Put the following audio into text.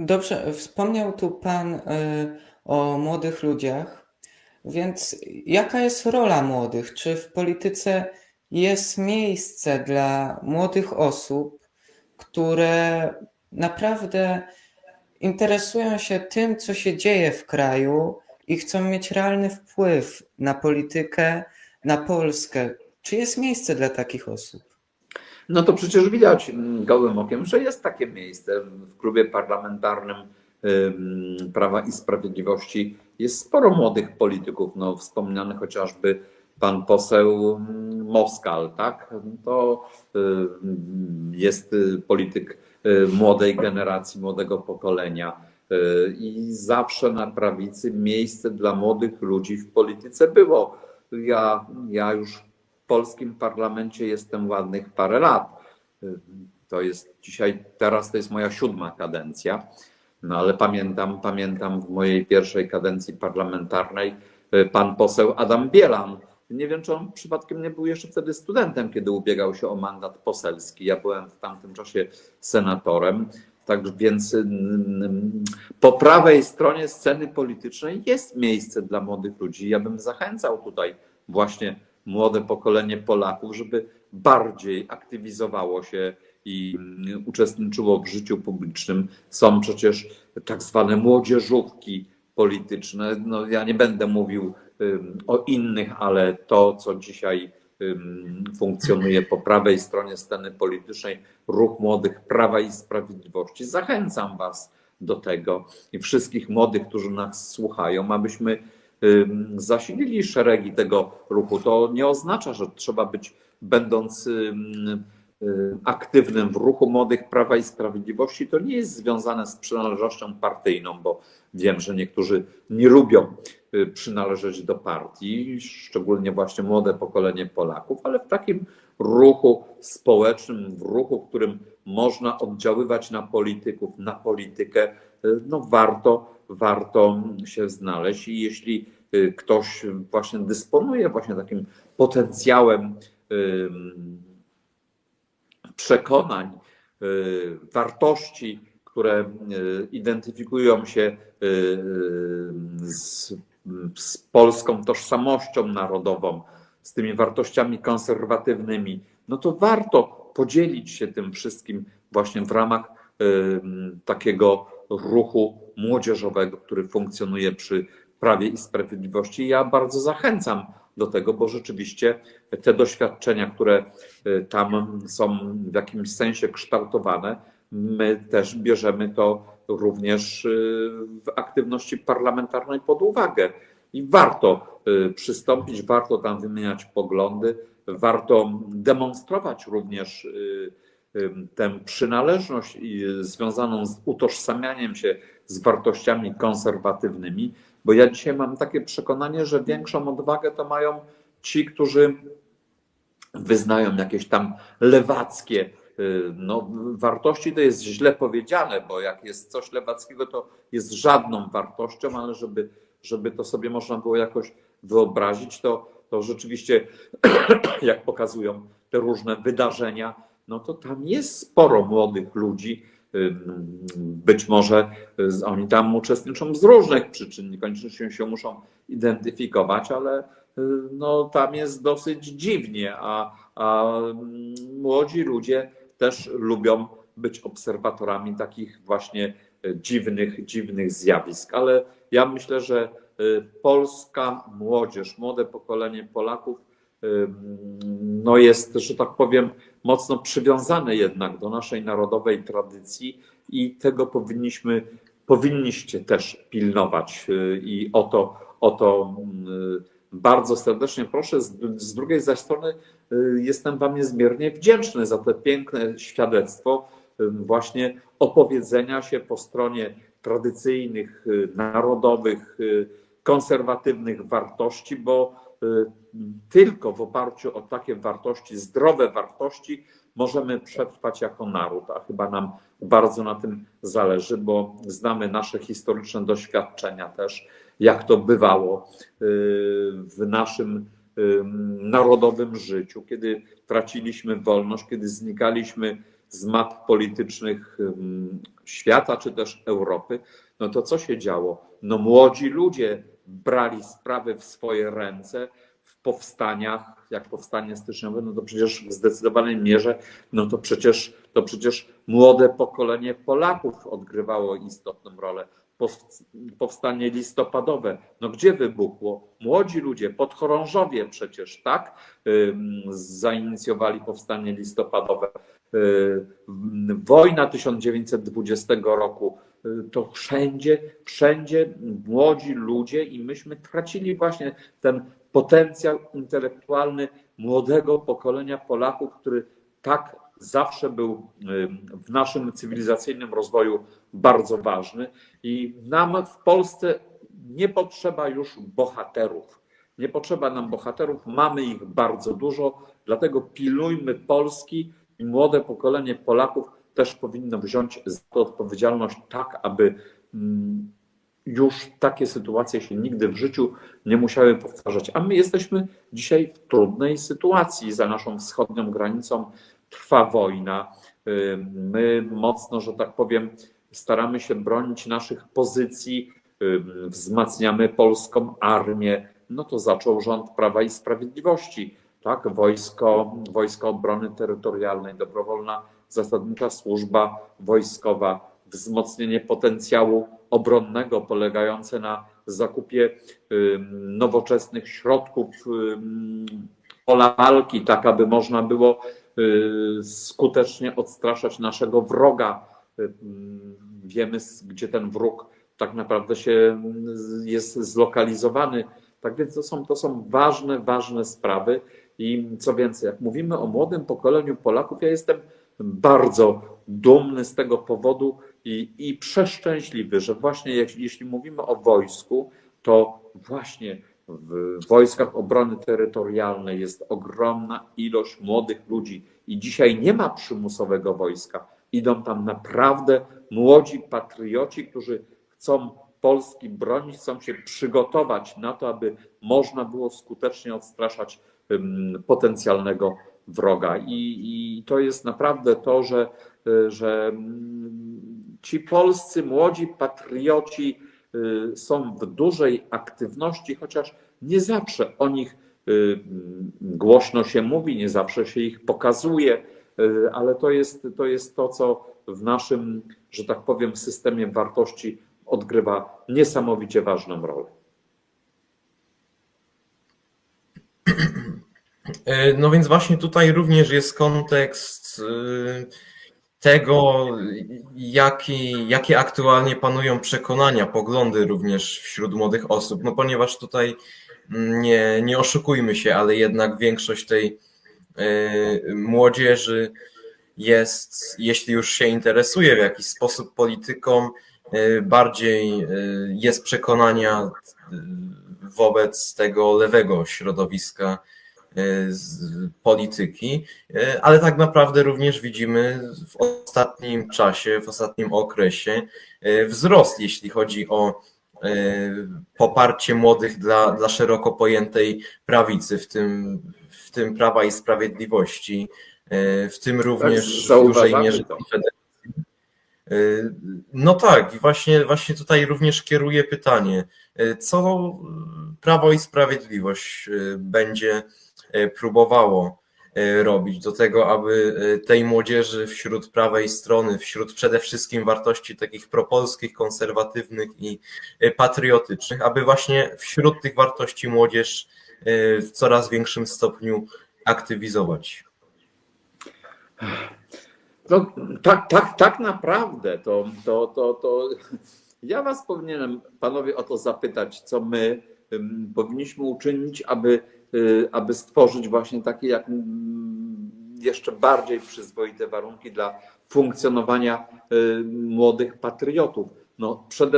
Dobrze, wspomniał tu Pan y, o młodych ludziach, więc jaka jest rola młodych? Czy w polityce jest miejsce dla młodych osób, które naprawdę interesują się tym, co się dzieje w kraju i chcą mieć realny wpływ na politykę, na Polskę? Czy jest miejsce dla takich osób? No to przecież widać mm, gołym okiem, że jest takie miejsce w klubie parlamentarnym ym, Prawa i Sprawiedliwości. Jest sporo młodych polityków, no wspomniany chociażby pan poseł mm, Moskal, tak? To ym, jest y, polityk y, młodej generacji, młodego pokolenia. Y, I zawsze na prawicy miejsce dla młodych ludzi w polityce było. Ja, ja już polskim parlamencie jestem ładnych parę lat. To jest dzisiaj, teraz to jest moja siódma kadencja, no ale pamiętam, pamiętam w mojej pierwszej kadencji parlamentarnej y, pan poseł Adam Bielan. Nie wiem, czy on przypadkiem nie był jeszcze wtedy studentem, kiedy ubiegał się o mandat poselski. Ja byłem w tamtym czasie senatorem. Tak więc po prawej stronie sceny politycznej jest miejsce dla młodych ludzi. Ja bym zachęcał tutaj właśnie młode pokolenie Polaków, żeby bardziej aktywizowało się i mm, uczestniczyło w życiu publicznym. Są przecież tak zwane młodzieżówki polityczne. No, ja nie będę mówił o innych, ale to, co dzisiaj funkcjonuje po prawej stronie sceny politycznej, ruch młodych Prawa i Sprawiedliwości. Zachęcam Was do tego i wszystkich młodych, którzy nas słuchają, abyśmy zasilili szeregi tego ruchu. To nie oznacza, że trzeba być, będąc ym, aktywnym w ruchu młodych Prawa i Sprawiedliwości, to nie jest związane z przynależnością partyjną, bo wiem, że niektórzy nie lubią y, przynależeć do partii, szczególnie właśnie młode pokolenie Polaków, ale w takim ruchu społecznym, w ruchu, w którym można oddziaływać na polityków, na politykę, no warto, warto się znaleźć i jeśli y, ktoś właśnie dysponuje właśnie takim potencjałem przekonań, y, wartości, które identyfikują się z, z polską tożsamością narodową, z tymi wartościami konserwatywnymi, no to warto podzielić się tym wszystkim właśnie w ramach takiego ruchu młodzieżowego, który funkcjonuje przy Prawie i Sprawiedliwości. Ja bardzo zachęcam do tego, bo rzeczywiście te doświadczenia, które y, tam są w jakimś sensie kształtowane, my też bierzemy to również y, w aktywności parlamentarnej pod uwagę. I warto y, przystąpić, warto tam wymieniać poglądy, warto demonstrować również tę przynależność związaną z utożsamianiem się z wartościami konserwatywnymi, bo ja dzisiaj mam takie przekonanie, że większą odwagę to mają ci, którzy wyznają jakieś tam lewackie y, no, wartości, to jest źle powiedziane, bo jak jest coś lewackiego, to jest żadną wartością, ale żeby, żeby to sobie można było jakoś wyobrazić, to, to rzeczywiście, jak pokazują te różne wydarzenia, no to tam jest sporo młodych ludzi. Być może y, oni tam uczestniczą z różnych przyczyn, niekoniecznie się muszą identyfikować, ale y, no, tam jest dosyć dziwnie, a, a młodzi ludzie też lubią być obserwatorami takich właśnie y, dziwnych, dziwnych zjawisk. Ale ja myślę, że polska młodzież, młode pokolenie Polaków no jest, że tak powiem, mocno przywiązane jednak do naszej narodowej tradycji i tego powinniśmy, powinniście też pilnować y, i o to, o to y, bardzo serdecznie proszę. Z, drugiej zaś strony y, jestem Wam niezmiernie wdzięczny za to piękne świadectwo właśnie opowiedzenia się po stronie tradycyjnych, narodowych, konserwatywnych wartości, bo tylko w oparciu o takie wartości, zdrowe wartości, możemy przetrwać jako naród, a chyba nam bardzo na tym zależy, bo znamy nasze historyczne doświadczenia też, jak to bywało y, w naszym y, narodowym życiu, kiedy traciliśmy wolność, kiedy znikaliśmy z map politycznych świata czy też Europy, no to co się działo? No młodzi ludzie brali sprawy w swoje ręce w powstaniach, jak powstanie styczniowe, no to przecież w zdecydowanej mierze, no to przecież, to przecież młode pokolenie Polaków odgrywało istotną rolę. Pow- Powstanie listopadowe, no gdzie wybuchło? Młodzi ludzie, podchorążowie przecież, tak? Zainicjowali powstanie listopadowe. Y, Wojna 1920 roku, to wszędzie, wszędzie młodzi ludzie i myśmy tracili właśnie ten potencjał intelektualny młodego pokolenia Polaków, który tak zawsze był y, w naszym cywilizacyjnym rozwoju bardzo ważny. I nam w Polsce nie potrzeba już bohaterów. Nie potrzeba nam bohaterów, mamy ich bardzo dużo, dlatego pilnujmy Polski i młode pokolenie Polaków też powinno wziąć za to odpowiedzialność tak, aby mm, już takie sytuacje się nigdy w życiu nie musiały powtarzać. A my jesteśmy dzisiaj w trudnej sytuacji. Za naszą wschodnią granicą trwa wojna. Y, My mocno, że tak powiem, staramy się bronić naszych pozycji, y, wzmacniamy polską armię. No to zaczął rząd Prawa i Sprawiedliwości, tak? Wojsko, Wojsko Obrony Terytorialnej, dobrowolna zasadnicza służba wojskowa, wzmocnienie potencjału obronnego polegające na zakupie nowoczesnych środków pola walki, tak aby można było y, skutecznie odstraszać naszego wroga. Y, Wiemy, gdzie ten wróg tak naprawdę się y, jest zlokalizowany. Tak więc to są, to są ważne, ważne sprawy. I co więcej, jak mówimy o młodym pokoleniu Polaków, ja jestem bardzo dumny z tego powodu i, i przeszczęśliwy, że właśnie jeśli, jeśli mówimy o wojsku, to właśnie w wojskach obrony terytorialnej jest ogromna ilość młodych ludzi i dzisiaj nie ma przymusowego wojska. Idą tam naprawdę młodzi patrioci, którzy chcą Polski bronić, chcą się przygotować na to, aby można było skutecznie odstraszać potencjalnego wroga. I, I to jest naprawdę to, że, y, że mm, ci polscy młodzi patrioci y, są w dużej aktywności, chociaż nie zawsze o nich y, głośno się mówi, nie zawsze się ich pokazuje, ale to jest, to jest to, co w naszym, że tak powiem, systemie wartości odgrywa niesamowicie ważną rolę. No więc właśnie tutaj również jest kontekst e, tego, jaki, jakie aktualnie panują przekonania, poglądy również wśród młodych osób. No ponieważ tutaj mm, nie, nie oszukujmy się, ale jednak większość tej e, młodzieży jest, jeśli już się interesuje w jakiś sposób polityką, e, bardziej e, jest przekonania e, wobec tego lewego środowiska e, polityki, e, ale tak naprawdę również widzimy w ostatnim czasie, w ostatnim okresie e, wzrost, jeśli chodzi o e, poparcie młodych dla, dla szeroko pojętej prawicy, w tym, w tym Prawa i Sprawiedliwości, e, w tym również w dużej mierze. Konfederacji. E, No tak, i właśnie, właśnie tutaj również kieruję pytanie, e, co Prawo i Sprawiedliwość e, będzie e, próbowało e, robić do tego, aby e, tej młodzieży wśród prawej strony, wśród przede wszystkim wartości takich propolskich, konserwatywnych i e, patriotycznych, aby właśnie wśród tych wartości młodzież e, w coraz większym stopniu aktywizować. No, tak, tak, tak naprawdę to, to, to, to ja Was powinienem, panowie, o to zapytać, co my powinniśmy uczynić, aby, aby stworzyć właśnie takie jak mm, jeszcze bardziej przyzwoite warunki dla funkcjonowania y, młodych patriotów. No, przede